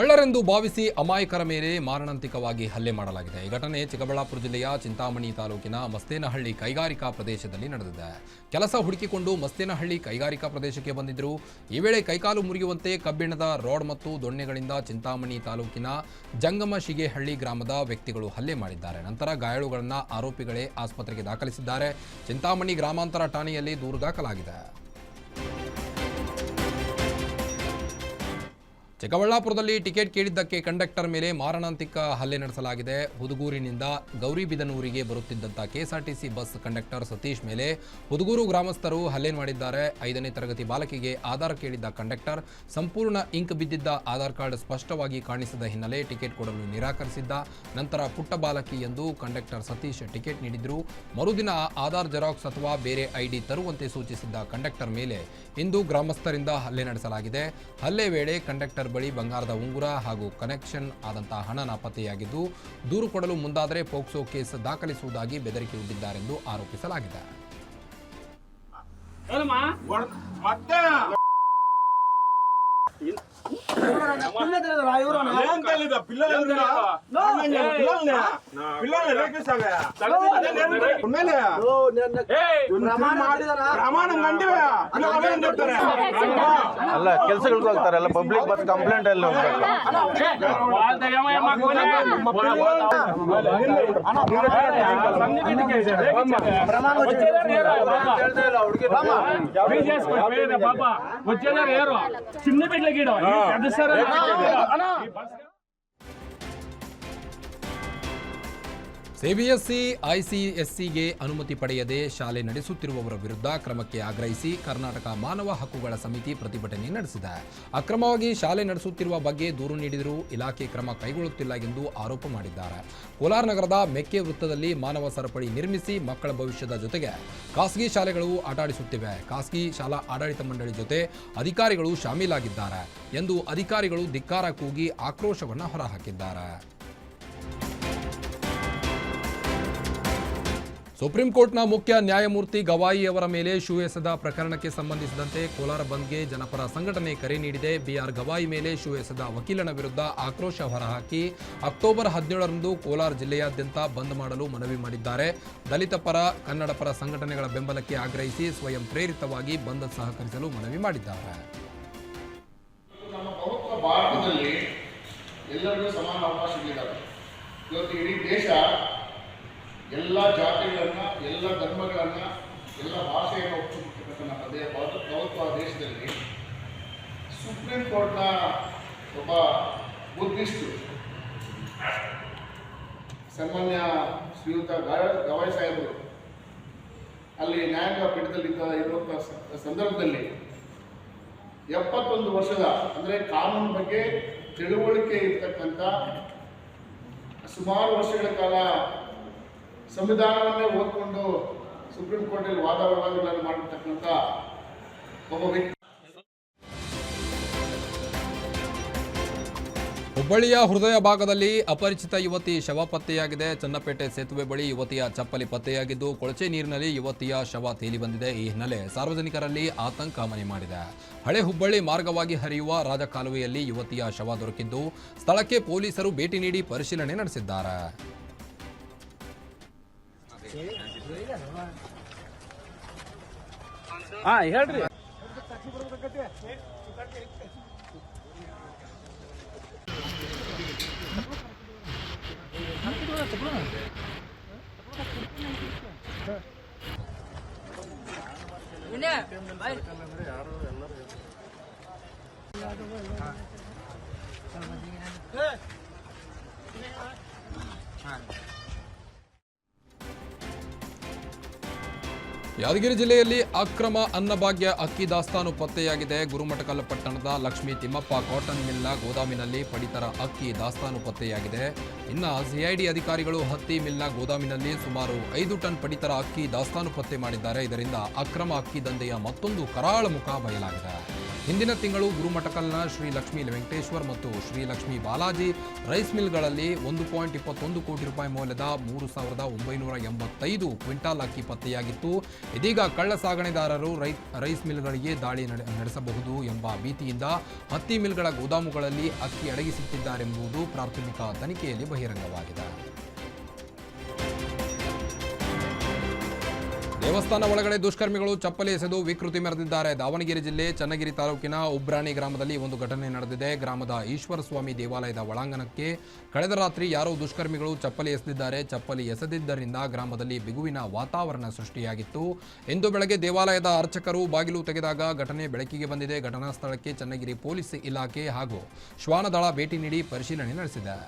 ಕಳ್ಳರೆಂದು ಭಾವಿಸಿ ಅಮಾಯಕರ ಮೇಲೆ ಮಾರಣಾಂತಿಕವಾಗಿ ಹಲ್ಲೆ ಮಾಡಲಾಗಿದೆ. ಈ ಘಟನೆ ಚಿಕ್ಕಬಳ್ಳಾಪುರ ಜಿಲ್ಲೆಯ ಚಿಂತಾಮಣಿ ತಾಲೂಕಿನ ಮಸ್ತೇನಹಳ್ಳಿ ಕೈಗಾರಿಕಾ ಪ್ರದೇಶದಲ್ಲಿ ನಡೆದಿದೆ. ಕೆಲಸ ಹುಡುಕಿಕೊಂಡು ಮಸ್ತೇನಹಳ್ಳಿ ಕೈಗಾರಿಕಾ ಪ್ರದೇಶಕ್ಕೆ ಬಂದಿದ್ದರು ಈ ವೇಳೆ ಕೈಕಾಲು ಮುರಿಯುವಂತೆ ಕಬ್ಬಿಣದ ರಾಡ್ ಮತ್ತು ದೊಣ್ಣೆಗಳಿಂದ ಚಿಂತಾಮಣಿ ತಾಲೂಕಿನ ಜಂಗಮ ಶಿಗೆಹಳ್ಳಿ ಗ್ರಾಮದ ವ್ಯಕ್ತಿಗಳು ಹಲ್ಲೆ ಮಾಡಿದ್ದಾರೆ. ನಂತರ ಗಾಯಾಳುಗಳನ್ನು ಆರೋಪಿಗಳೇ ಆಸ್ಪತ್ರೆಗೆ ದಾಖಲಿಸಿದ್ದಾರೆ. ಚಿಂತಾಮಣಿ ಗ್ರಾಮಾಂತರ ಠಾಣೆಯಲ್ಲಿ ದೂರು ದಾಖಲಾಗಿದೆ. ಚಿಕ್ಕಬಳ್ಳಾಪುರದಲ್ಲಿ ಟಿಕೆಟ್ ಕೇಳಿದ್ದಕ್ಕೆ ಕಂಡಕ್ಟರ್ ಮೇಲೆ ಮಾರಣಾಂತಿಕ ಹಲ್ಲೆ ನಡೆಸಲಾಗಿದೆ. ಹುದುಗೂರಿನಿಂದ ಗೌರಿಬಿದನೂರಿಗೆ ಬರುತ್ತಿದ್ದಂಥ ಕೆಎಸ್ಆರ್ಟಿಸಿ ಬಸ್ ಕಂಡಕ್ಟರ್ ಸತೀಶ್ ಮೇಲೆ ಹುದುಗೂರು ಗ್ರಾಮಸ್ಥರು ಹಲ್ಲೆ ಮಾಡಿದ್ದಾರೆ. ಐದನೇ ತರಗತಿ ಬಾಲಕಿಗೆ ಆಧಾರ್ ಕೇಳಿದ್ದ ಕಂಡಕ್ಟರ್ ಸಂಪೂರ್ಣ ಇಂಕ್ ಬಿದ್ದಿದ್ದ ಆಧಾರ್ ಕಾರ್ಡ್ ಸ್ಪಷ್ಟವಾಗಿ ಕಾಣಿಸಿದ ಹಿನ್ನೆಲೆ ಟಿಕೆಟ್ ಕೊಡಲು ನಿರಾಕರಿಸಿದ್ದ ನಂತರ ಪುಟ್ಟ ಬಾಲಕಿ ಎಂದು ಕಂಡಕ್ಟರ್ ಸತೀಶ್ ಟಿಕೆಟ್ ನೀಡಿದ್ರು. ಮರುದಿನ ಆಧಾರ್ ಜೆರಾಕ್ಸ್ ಅಥವಾ ಬೇರೆ ಐಡಿ ತರುವಂತೆ ಸೂಚಿಸಿದ್ದ ಕಂಡಕ್ಟರ್ ಮೇಲೆ ಇಂದು ಗ್ರಾಮಸ್ಥರಿಂದ ಹಲ್ಲೆ ನಡೆಸಲಾಗಿದೆ. ಹಲ್ಲೆ ವೇಳೆ ಕಂಡಕ್ಟರ್ ಬಳಿ ಬಂಗಾರದ ಉಂಗುರ ಹಾಗೂ ಕನೆಕ್ಷನ್ ಆದಂತಹ ಹಣ ನಾಪತ್ತೆಯಾಗಿದ್ದು ದೂರು ಕೊಡಲು ಮುಂದಾದರೆ ಪೋಕ್ಸೋ ಕೇಸ್ ದಾಖಲಿಸುವುದಾಗಿ ಬೆದರಿಕೆ ಒಡ್ಡಿದ್ದಾರೆಂದು ಆರೋಪಿಸಲಾಗಿದೆ. ಅಲ್ಲ ಕೆಲ್ಸಗಳಿಗೆ ಹೋಗ್ತಾರೆ ಅಲ್ಲ ಪಬ್ಲಿಕ್ ಬಸ್ ಕಂಪ್ಲೇಂಟ್ ಎಲ್ಲ ಹೋಗ್ಬೇಕು ಗಿಡ ಅದು ಸರ್ ಸಿಬಿಎಸ್ಇ ಐಸಿಎಸ್ಸಿಗೆ ಅನುಮತಿ ಪಡೆಯದೆ ಶಾಲೆ ನಡೆಸುತ್ತಿರುವವರ ವಿರುದ್ಧ ಕ್ರಮಕ್ಕೆ ಆಗ್ರಹಿಸಿ ಕರ್ನಾಟಕ ಮಾನವ ಹಕ್ಕುಗಳ ಸಮಿತಿ ಪ್ರತಿಭಟನೆ ನಡೆಸಿದೆ. ಅಕ್ರಮವಾಗಿ ಶಾಲೆ ನಡೆಸುತ್ತಿರುವ ಬಗ್ಗೆ ದೂರು ನೀಡಿದರೂ ಇಲಾಖೆ ಕ್ರಮ ಕೈಗೊಳ್ಳುತ್ತಿಲ್ಲ ಎಂದು ಆರೋಪ ಮಾಡಿದ್ದಾರೆ. ಕೋಲಾರ ನಗರದ ಮೆಕ್ಕೆ ವೃತ್ತದಲ್ಲಿ ಮಾನವ ಸರಪಳಿ ನಿರ್ಮಿಸಿ ಮಕ್ಕಳ ಭವಿಷ್ಯದ ಜೊತೆಗೆ ಖಾಸಗಿ ಶಾಲೆಗಳು ಆಟಾಡಿಸುತ್ತಿವೆ ಖಾಸಗಿ ಶಾಲಾ ಆಡಳಿತ ಮಂಡಳಿ ಜೊತೆ ಅಧಿಕಾರಿಗಳು ಶಾಮೀಲಾಗಿದ್ದಾರೆ ಎಂದು ಅಧಿಕಾರಿಗಳು ಧಿಕ್ಕಾರ ಕೂಗಿ ಆಕ್ರೋಶವನ್ನು ಹೊರಹಾಕಿದ್ದಾರೆ. ಸುಪ್ರೀಂ ಕೋರ್ಟ್ನ ಮುಖ್ಯ ನ್ಯಾಯಮೂರ್ತಿ ಗವಾಯಿ ಅವರ ಮೇಲೆ ಶೂ ಎಸೆದ ಪ್ರಕರಣಕ್ಕೆ ಸಂಬಂಧಿಸಿದಂತೆ ಕೋಲಾರ ಬಂದ್ಗೆ ಜನಪರ ಸಂಘಟನೆ ಕರೆ ನೀಡಿದೆ. ಬಿಆರ್ ಗವಾಯಿ ಮೇಲೆ ಶೂ ಎಸೆದ ವಕೀಲನ ವಿರುದ್ಧ ಆಕ್ರೋಶ ಹೊರಹಾಕಿ ಅಕ್ಟೋಬರ್ ಹದಿನೇಳರಂದು ಕೋಲಾರ ಜಿಲ್ಲೆಯಾದ್ಯಂತ ಬಂದ್ ಮಾಡಲು ಮನವಿ ಮಾಡಿದ್ದಾರೆ. ದಲಿತ ಪರ, ಕನ್ನಡ ಪರ ಸಂಘಟನೆಗಳ ಬೆಂಬಲಕ್ಕೆ ಆಗ್ರಹಿಸಿ ಸ್ವಯಂ ಪ್ರೇರಿತವಾಗಿ ಬಂದ್ ಸಹಕರಿಸಲು ಮನವಿ ಮಾಡಿದ್ದಾರೆ. ಎಲ್ಲರಿಗೂ ಸಮಾನ ಅವಕಾಶಗಳಿದ್ದಾವೆ ಇವತ್ತು ಇಡೀ ದೇಶ ಎಲ್ಲ ಜಾತಿಗಳನ್ನ, ಎಲ್ಲ ಧರ್ಮಗಳನ್ನ, ಎಲ್ಲ ಭಾಷೆಯನ್ನು ಒಪ್ಪಿಕೊಂಡಿರ್ತಕ್ಕಂಥ ನಮ್ಮ ದೇಹ ಪ್ರಭುತ್ವ ದೇಶದಲ್ಲಿ ಸುಪ್ರೀಂ ಕೋರ್ಟ್ನ ಒಬ್ಬ ಬುದ್ಧಿಸ್ಟು ಸನ್ಮಾನ್ಯ ಶ್ರೀಯುತ ಗವಾಯ್ ಸಾಹೇಬರು, ಅಲ್ಲಿ ನ್ಯಾಯಾಂಗ ಪೀಠದಲ್ಲಿ ಇರುವಂಥ ಸಂದರ್ಭದಲ್ಲಿ ಎಪ್ಪತ್ತೊಂದು ವರ್ಷದ, ಅಂದರೆ ಕಾನೂನು ಬಗ್ಗೆ ತಿಳುವಳಿಕೆ ಇರ್ತಕ್ಕಂಥ ಸುಮಾರು ವರ್ಷಗಳ ಕಾಲ ಸಂವಿಧಾನವನ್ನೇ ಓದ್ಕೊಂಡು ಸುಪ್ರೀಂ ಕೋರ್ಟಲ್ಲಿ ವಾದ ವಿವಾದಗಳನ್ನು ಮಾಡಿರ್ತಕ್ಕಂಥ ಒಬ್ಬ ವ್ಯಕ್ತಿ. ಹುಬ್ಬಳ್ಳಿಯ ಹೃದಯ ಭಾಗದಲ್ಲಿ ಅಪರಿಚಿತ ಯುವತಿ ಶವ ಪತ್ತೆಯಾಗಿದೆ. ಚನ್ನಪೇಟೆ ಸೇತುವೆ ಬಳಿ ಯುವತಿಯ ಚಪ್ಪಲಿ ಪತ್ತೆಯಾಗಿದ್ದು, ಕೊಳಚೆ ನೀರಿನಲ್ಲಿ ಯುವತಿಯ ಶವ ತೇಲಿ ಬಂದಿದೆ. ಈ ಹಿನ್ನೆಲೆ ಸಾರ್ವಜನಿಕರಲ್ಲಿ ಆತಂಕ ಮನೆ ಮಾಡಿದೆ. ಹಳೆ ಹುಬ್ಬಳ್ಳಿ ಮಾರ್ಗವಾಗಿ ಹರಿಯುವ ರಾಜಕಾಲುವೆಯಲ್ಲಿ ಯುವತಿಯ ಶವ ದೊರಕಿದ್ದು, ಸ್ಥಳಕ್ಕೆ ಪೊಲೀಸರು ಭೇಟಿ ನೀಡಿ ಪರಿಶೀಲನೆ ನಡೆಸಿದ್ದಾರೆ. ಹಾ ಹೇಳ್ರಿ ಯಾದಗಿರಿ ಜಿಲ್ಲೆಯಲ್ಲಿ ಅಕ್ರಮ ಅನ್ನಭಾಗ್ಯ ಅಕ್ಕಿ ದಾಸ್ತಾನು ಪತ್ತೆಯಾಗಿದೆ. ಗುರುಮಠಕಲ್ ಪಟ್ಟಣದ ಲಕ್ಷ್ಮೀ ತಿಮ್ಮಪ್ಪ ಕಾಟನ್ ಮಿಲ್ನ ಗೋದಾಮಿನಲ್ಲಿ ಪಡಿತರ ಅಕ್ಕಿ ದಾಸ್ತಾನು ಪತ್ತೆಯಾಗಿದೆ. ಇನ್ನು ಸಿಐಡಿ ಅಧಿಕಾರಿಗಳು ಹತ್ತಿ ಮಿಲ್ನ ಗೋದಾಮಿನಲ್ಲಿ ಸುಮಾರು ಐದು ಟನ್ ಪಡಿತರ ಅಕ್ಕಿ ದಾಸ್ತಾನು ಪತ್ತೆ ಮಾಡಿದ್ದಾರೆ. ಇದರಿಂದ ಅಕ್ರಮ ಅಕ್ಕಿ ದಂಧೆಯ ಮತ್ತೊಂದು ಕರಾಳ ಮುಖ ಬಯಲಾಗಿದೆ. ಹಿಂದಿನ ತಿಂಗಳು ಗುರುಮಠಕಲ್ನ ಶ್ರೀ ಲಕ್ಷ್ಮೀ ವೆಂಕಟೇಶ್ವರ್ ಮತ್ತು ಶ್ರೀ ಲಕ್ಷ್ಮೀ ಬಾಲಾಜಿ ರೈಸ್ ಮಿಲ್ಗಳಲ್ಲಿ ಒಂದು ಪಾಯಿಂಟ್ ಇಪ್ಪತ್ತೊಂದು ಕೋಟಿ ರೂಪಾಯಿ ಮೌಲ್ಯದ ಮೂರು ಸಾವಿರದ ಒಂಬೈನೂರ ಎಂಬತ್ತೈದು ಕ್ವಿಂಟಾಲ್ ಅಕ್ಕಿ ಪತ್ತೆಯಾಗಿತ್ತು. ಇದೀಗ ಕಳ್ಳ ಸಾಗಣೆದಾರರು ರೈಸ್ ಮಿಲ್ಗಳಿಗೆ ದಾಳಿ ನಡೆ- ನಡೆಸಬಹುದು ಎಂಬ ಭೀತಿಯಿಂದ ಹತ್ತಿ ಮಿಲ್ಗಳ ಗೋದಾಮುಗಳಲ್ಲಿ ಅಕ್ಕಿ ಅಡಗಿಸುತ್ತಿದ್ದಾರೆಂಬುದು ಪ್ರಾಥಮಿಕ ತನಿಖೆಯಲ್ಲಿ ಬಹಿರಂಗವಾಗಿದೆ. ದೇವಸ್ಥಾನ ಒಳಗಡೆ ದುಷ್ಕರ್ಮಿಗಳು ಚಪ್ಪಲಿ ಎಸೆದು ವಿಕೃತಿ ಮೆರೆದಿದ್ದಾರೆ. ದಾವಣಗೆರೆ ಜಿಲ್ಲೆ ಚನ್ನಗಿರಿ ತಾಲೂಕಿನ ಉಬ್ರಾಣಿ ಗ್ರಾಮದಲ್ಲಿ ಒಂದು ಘಟನೆ ನಡೆದಿದೆ. ಗ್ರಾಮದ ಈಶ್ವರ ಸ್ವಾಮಿ ದೇವಾಲಯದ ಒಳಾಂಗಣಕ್ಕೆ ಕಳೆದ ರಾತ್ರಿ ಯಾರೋ ದುಷ್ಕರ್ಮಿಗಳು ಚಪ್ಪಲಿ ಎಸೆದಿದ್ದಾರೆ. ಚಪ್ಪಲಿ ಎಸೆದಿದ್ದರಿಂದ ಗ್ರಾಮದಲ್ಲಿ ಬಿಗುವಿನ ವಾತಾವರಣ ಸೃಷ್ಟಿಯಾಗಿತ್ತು. ಇಂದು ಬೆಳಗ್ಗೆ ದೇವಾಲಯದ ಅರ್ಚಕರು ಬಾಗಿಲು ತೆಗೆದಾಗ ಘಟನೆ ಬೆಳಕಿಗೆ ಬಂದಿದೆ. ಘಟನಾ ಸ್ಥಳಕ್ಕೆ ಚನ್ನಗಿರಿ ಪೊಲೀಸ್ ಇಲಾಖೆ ಹಾಗೂ ಶ್ವಾನದಳ ಭೇಟಿ ನೀಡಿ ಪರಿಶೀಲನೆ ನಡೆಸಿದೆ.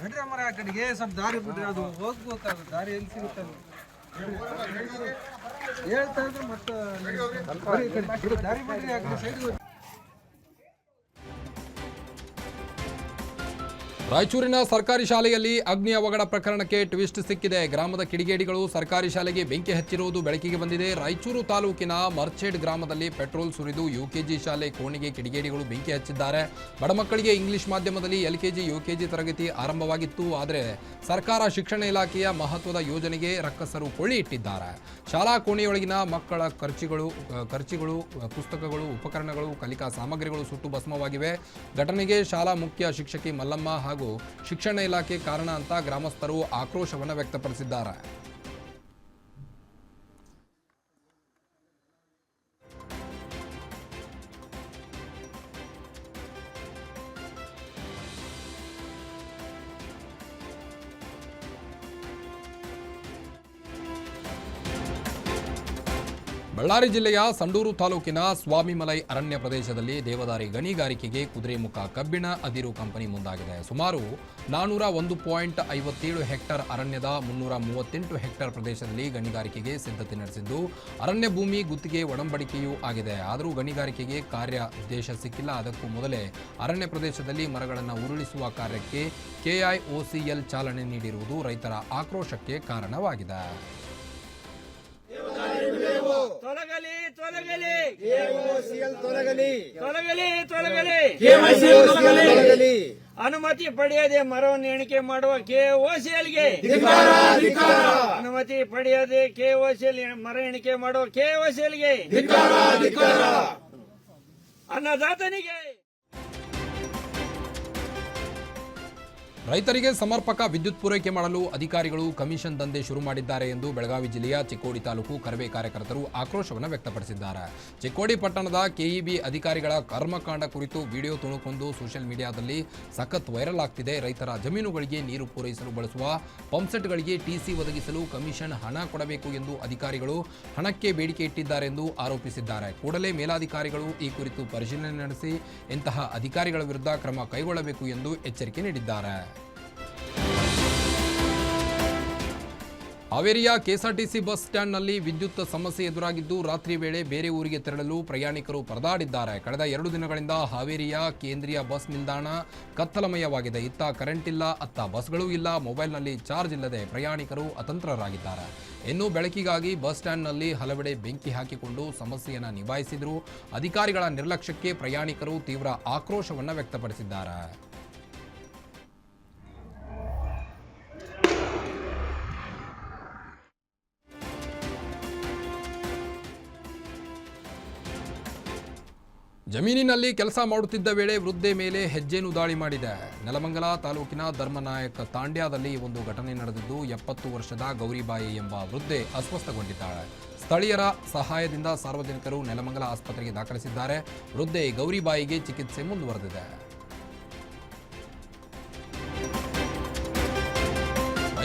ನಡ್ರಿ ಮರ ಆ ಕಡೆಗೆ, ಸ್ವಲ್ಪ ದಾರಿ ಬಿಡ್ರಿ, ಅದು ಹೋಗ್ಬೇಕಾಗ ದಾರಿ ಎಲ್ಲಿ ಸಿಗುತ್ತೆ? ಹೇಳ್ತಾ ಇದ್ರೆ ಮತ್ತೆ ದಾರಿ ಬಿಡ್ರಿ, ಆ ಕಡೆ ಸೈಡ್ ರಾಯಚೂರಿನ ಸರ್ಕಾರಿ ಶಾಲೆಯಲ್ಲಿ ಅಗ್ನಿ ಅವಘಡ ಪ್ರಕರಣಕ್ಕೆ ಟ್ವಿಸ್ಟ್ ಸಿಕ್ಕಿದೆ. ಗ್ರಾಮದ ಕಿಡಿಗೇಡಿಗಳು ಸರ್ಕಾರಿ ಶಾಲೆಗೆ ಬೆಂಕಿ ಹಚ್ಚಿರುವುದು ಬೆಳಕಿಗೆ ಬಂದಿದೆ. ರಾಯಚೂರು ತಾಲೂಕಿನ ಮರ್ಚೇಡ್ ಗ್ರಾಮದಲ್ಲಿ ಪೆಟ್ರೋಲ್ ಸುರಿದು ಯುಕೆಜಿ ಶಾಲೆ ಕೋಣೆಗೆ ಕಿಡಿಗೇಡಿಗಳು ಬೆಂಕಿ ಹಚ್ಚಿದ್ದಾರೆ. ಬಡ ಮಕ್ಕಳಿಗೆ ಇಂಗ್ಲಿಷ್ ಮಾಧ್ಯಮದಲ್ಲಿ ಎಲ್ಕೆಜಿ, ಯುಕೆಜಿ ತರಗತಿ ಆರಂಭವಾಗಿತ್ತು. ಆದರೆ ಸರ್ಕಾರ ಶಿಕ್ಷಣ ಇಲಾಖೆಯ ಮಹತ್ವದ ಯೋಜನೆಗೆ ರಕ್ಕಸರು ಕೊಳ್ಳಿ ಇಟ್ಟಿದ್ದಾರೆ. ಶಾಲಾ ಕೋಣೆಯೊಳಗಿನ ಮಕ್ಕಳ ಖರ್ಚಿಗಳು, ಖರ್ಚುಗಳು, ಪುಸ್ತಕಗಳು, ಉಪಕರಣಗಳು, ಕಲಿಕಾ ಸಾಮಗ್ರಿಗಳು ಸುಟ್ಟು ಭಸ್ಮವಾಗಿವೆ. ಘಟನೆಗೆ ಶಾಲಾ ಮುಖ್ಯ ಶಿಕ್ಷಕಿ ಮಲ್ಲಮ್ಮ ಹಾಗೂ ಶಿಕ್ಷಣ ಇಲಾಖೆ ಕಾರಣ ಅಂತ ಗ್ರಾಮಸ್ಥರು ಆಕ್ರೋಶವನ್ನು ವ್ಯಕ್ತಪಡಿಸಿದ್ದಾರೆ. ಬಳ್ಳಾರಿ ಜಿಲ್ಲೆಯ ಸಂಡೂರು ತಾಲೂಕಿನ ಸ್ವಾಮಿಮಲೈ ಅರಣ್ಯ ಪ್ರದೇಶದಲ್ಲಿ ದೇವದಾರಿ ಗಣಿಗಾರಿಕೆಗೆ ಕುದುರೆಮುಖ ಕಬ್ಬಿಣ ಅದಿರು ಕಂಪನಿ ಮುಂದಾಗಿದೆ. ಸುಮಾರು ನಾನೂರ ಒಂದು ಪಾಯಿಂಟ್ ಐವತ್ತೇಳು ಹೆಕ್ಟರ್ ಅರಣ್ಯದ ಮುನ್ನೂರ ಮೂವತ್ತೆಂಟು ಹೆಕ್ಟರ್ ಪ್ರದೇಶದಲ್ಲಿ ಗಣಿಗಾರಿಕೆಗೆ ಸಿದ್ಧತೆ ನಡೆಸಿದ್ದು, ಅರಣ್ಯ ಭೂಮಿ ಗುತ್ತಿಗೆ ಒಡಂಬಡಿಕೆಯೂ ಆಗಿದೆ. ಆದರೂ ಗಣಿಗಾರಿಕೆಗೆ ಕಾರ್ಯ ಉದ್ದೇಶ ಸಿಕ್ಕಿಲ್ಲ. ಅದಕ್ಕೂ ಮೊದಲೇ ಅರಣ್ಯ ಪ್ರದೇಶದಲ್ಲಿ ಮರಗಳನ್ನು ಉರುಳಿಸುವ ಕಾರ್ಯಕ್ಕೆ ಕೆಐಒಸಿಎಲ್ ಚಾಲನೆ ನೀಡಿರುವುದು ರೈತರ ಆಕ್ರೋಶಕ್ಕೆ ಕಾರಣವಾಗಿದೆ. ತೊಲಗಲಿ ತೊಲಗಲಿ ತೊಲಗಲಿ ತೊಲಗಲಿ ತೊಲಗಲಿ ಅನುಮತಿ ಪಡೆಯದೆ ಮರವನ್ನು ಎಣಿಕೆ ಮಾಡುವ ಕೆಒಸಿಎಲ್ಗೆ ಅನುಮತಿ ಪಡೆಯದೆ ಕೆಒಸಿಎಲ್ ಮರ ಎಣಿಕೆ ಮಾಡುವ ಕೆಒಸಿಎಲ್ಗೆ ಅನ್ನದಾತನಿಗೆ. ರೈತರಿಗೆ ಸಮರ್ಪಕ ವಿದ್ಯುತ್ ಪೂರೈಕೆ ಮಾಡಲು ಅಧಿಕಾರಿಗಳು ಕಮಿಷನ್ ದಂಧೆ ಶುರು ಮಾಡಿದ್ದಾರೆ ಎಂದು ಬೆಳಗಾವಿ ಜಿಲ್ಲೆಯ ಚಿಕ್ಕೋಡಿ ತಾಲೂಕು ಕರವೆ ಕಾರ್ಯಕರ್ತರು ಆಕ್ರೋಶವನ್ನು ವ್ಯಕ್ತಪಡಿಸಿದ್ದಾರೆ. ಚಿಕ್ಕೋಡಿ ಪಟ್ಟಣದ ಕೆಇಬಿ ಅಧಿಕಾರಿಗಳ ಕರ್ಮಕಾಂಡ ಕುರಿತು ವಿಡಿಯೋ ತುಣುಕೊಂದು ಸೋಷಿಯಲ್ ಮೀಡಿಯಾದಲ್ಲಿ ಸಖತ್ ವೈರಲ್ ಆಗ್ತಿದೆ. ರೈತರ ಜಮೀನುಗಳಿಗೆ ನೀರು ಪೂರೈಸಲು ಬಳಸುವ ಪಂಪ್ಸೆಟ್ಗಳಿಗೆ ಟಿಸಿ ಒದಗಿಸಲು ಕಮಿಷನ್ ಹಣ ಕೊಡಬೇಕು ಎಂದು ಅಧಿಕಾರಿಗಳು ಹಣಕ್ಕೆ ಬೇಡಿಕೆ ಇಟ್ಟಿದ್ದಾರೆ ಎಂದು ಆರೋಪಿಸಿದ್ದಾರೆ. ಕೂಡಲೇ ಮೇಲಾಧಿಕಾರಿಗಳು ಈ ಕುರಿತು ಪರಿಶೀಲನೆ ನಡೆಸಿ ಇಂತಹ ಅಧಿಕಾರಿಗಳ ವಿರುದ್ಧ ಕ್ರಮ ಕೈಗೊಳ್ಳಬೇಕು ಎಂದು ಎಚ್ಚರಿಕೆ ನೀಡಿದ್ದಾರೆ. ಹಾವೇರಿಯ ಕೆಎಸ್ಆರ್ಟಿಸಿ ಬಸ್ ಸ್ಟ್ಯಾಂಡ್ನಲ್ಲಿ ವಿದ್ಯುತ್ ಸಮಸ್ಯೆ ಎದುರಾಗಿದ್ದು ರಾತ್ರಿ ವೇಳೆ ಬೇರೆ ಊರಿಗೆ ತೆರಳಲು ಪ್ರಯಾಣಿಕರು ಪರದಾಡಿದ್ದಾರೆ. ಕಳೆದ ಎರಡು ದಿನಗಳಿಂದ ಹಾವೇರಿಯ ಕೇಂದ್ರೀಯ ಬಸ್ ನಿಲ್ದಾಣ ಕತ್ತಲಮಯವಾಗಿದೆ. ಇತ್ತ ಕರೆಂಟ್ ಇಲ್ಲ, ಅತ್ತ ಬಸ್ಗಳೂ ಇಲ್ಲ, ಮೊಬೈಲ್ನಲ್ಲಿ ಚಾರ್ಜ್ ಇಲ್ಲದೆ ಪ್ರಯಾಣಿಕರು ಅತಂತ್ರರಾಗಿದ್ದಾರೆ. ಇನ್ನು ಬೆಳಕಿಗಾಗಿ ಬಸ್ ಸ್ಟ್ಯಾಂಡ್ನಲ್ಲಿ ಹಲವೆಡೆ ಬೆಂಕಿ ಹಾಕಿಕೊಂಡು ಸಮಸ್ಯೆಯನ್ನು ನಿಭಾಯಿಸಿದರು. ಅಧಿಕಾರಿಗಳ ನಿರ್ಲಕ್ಷ್ಯಕ್ಕೆ ಪ್ರಯಾಣಿಕರು ತೀವ್ರ ಆಕ್ರೋಶವನ್ನು ವ್ಯಕ್ತಪಡಿಸಿದ್ದಾರೆ. ಜಮೀನಿನಲ್ಲಿ ಕೆಲಸ ಮಾಡುತ್ತಿದ್ದ ವೇಳೆ ವೃದ್ಧೆ ಮೇಲೆ ಹೆಜ್ಜೆನು ದಾಳಿ ಮಾಡಿದೆ. ನೆಲಮಂಗಲ ತಾಲೂಕಿನ ಧರ್ಮನಾಯಕ ತಾಂಡ್ಯದಲ್ಲಿ ಒಂದು ಘಟನೆ ನಡೆದಿದ್ದು, ಎಪ್ಪತ್ತು ವರ್ಷದ ಗೌರಿಬಾಯಿ ಎಂಬ ವೃದ್ಧೆ ಅಸ್ವಸ್ಥಗೊಂಡಿದ್ದಾಳೆ. ಸ್ಥಳೀಯರ ಸಹಾಯದಿಂದ ಸಾರ್ವಜನಿಕರು ನೆಲಮಂಗಲ ಆಸ್ಪತ್ರೆಗೆ ದಾಖಲಿಸಿದ್ದಾರೆ. ವೃದ್ಧೆ ಗೌರಿಬಾಯಿಗೆ ಚಿಕಿತ್ಸೆ ಮುಂದುವರೆದಿದೆ.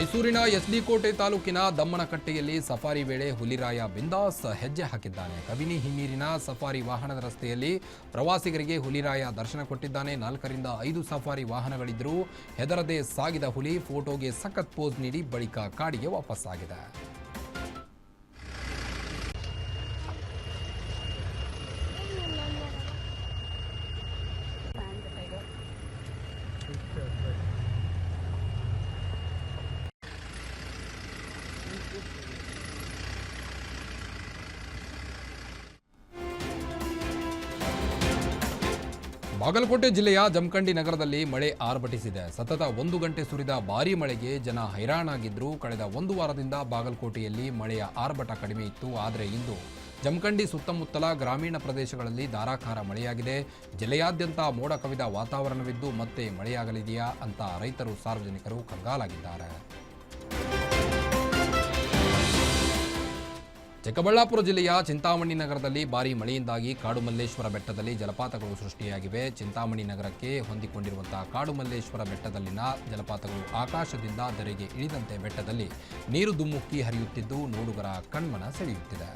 ಮೈಸೂರಿನ ಎಸ್ಡಿ ಕೋಟೆ ತಾಲೂಕಿನ ದಮ್ಮನಕಟ್ಟೆಯಲ್ಲಿ ಸಫಾರಿ ವೇಳೆ ಹುಲಿರಾಯ ಬಿಂದಾಸ್ ಹೆಜ್ಜೆ ಹಾಕಿದ್ದಾನೆ. ಕಬಿನಿ ಹಿನ್ನೀರಿನ ಸಫಾರಿ ವಾಹನದ ರಸ್ತೆಯಲ್ಲಿ ಪ್ರವಾಸಿಗರಿಗೆ ಹುಲಿರಾಯ ದರ್ಶನ ಕೊಟ್ಟಿದ್ದಾನೆ. ನಾಲ್ಕರಿಂದ ಐದು ಸಫಾರಿ ವಾಹನಗಳಿದ್ದರೂ ಹೆದರದೆ ಸಾಗಿದ ಹುಲಿ ಫೋಟೋಗೆ ಸಖತ್ ಪೋಸ್ ನೀಡಿ ಬಳಿಕ ಕಾಡಿಗೆ ವಾಪಸ್ಸಾಗಿದೆ. ಬಾಗಲಕೋಟೆ ಜಿಲ್ಲೆಯ ಜಮಖಂಡಿ ನಗರದಲ್ಲಿ ಮಳೆ ಆರ್ಭಟಿಸಿದೆ. ಸತತ ಒಂದು ಗಂಟೆ ಸುರಿದ ಭಾರೀ ಮಳೆಗೆ ಜನ ಹೈರಾಣಾಗಿದ್ದರು ಕಳೆದ ಒಂದು ವಾರದಿಂದ ಬಾಗಲಕೋಟೆಯಲ್ಲಿ ಮಳೆಯ ಆರ್ಭಟ ಕಡಿಮೆ ಇತ್ತು. ಆದರೆ ಇಂದು ಜಮಖಂಡಿ ಸುತ್ತಮುತ್ತಲ ಗ್ರಾಮೀಣ ಪ್ರದೇಶಗಳಲ್ಲಿ ಧಾರಾಕಾರ ಮಳೆಯಾಗಿದೆ. ಜಿಲ್ಲೆಯಾದ್ಯಂತ ಮೋಡ ಕವಿದ ವಾತಾವರಣವಿದ್ದು ಮತ್ತೆ ಮಳೆಯಾಗಲಿದೆಯಾ ಅಂತ ರೈತರು ಸಾರ್ವಜನಿಕರು ಕಂಗಾಲಾಗಿದ್ದಾರೆ. ಚಿಕ್ಕಬಳ್ಳಾಪುರ ಜಿಲ್ಲೆಯ ಚಿಂತಾಮಣಿ ನಗರದಲ್ಲಿ ಭಾರೀ ಮಳೆಯಿಂದಾಗಿ ಕಾಡುಮಲ್ಲೇಶ್ವರ ಬೆಟ್ಟದಲ್ಲಿ ಜಲಪಾತಗಳು ಸೃಷ್ಟಿಯಾಗಿವೆ. ಚಿಂತಾಮಣಿ ನಗರಕ್ಕೆ ಹೊಂದಿಕೊಂಡಿರುವಂತಹ ಕಾಡುಮಲ್ಲೇಶ್ವರ ಬೆಟ್ಟದಲ್ಲಿನ ಜಲಪಾತಗಳು ಆಕಾಶದಿಂದ ಧರೆಗೆ ಇಳಿದಂತೆ ಬೆಟ್ಟದಲ್ಲಿ ನೀರು ದುಮ್ಮುಕ್ಕಿ ಹರಿಯುತ್ತಿದ್ದು, ನೋಡುಗರ ಕಣ್ಮನ ಸೆಳೆಯುತ್ತಿದೆ.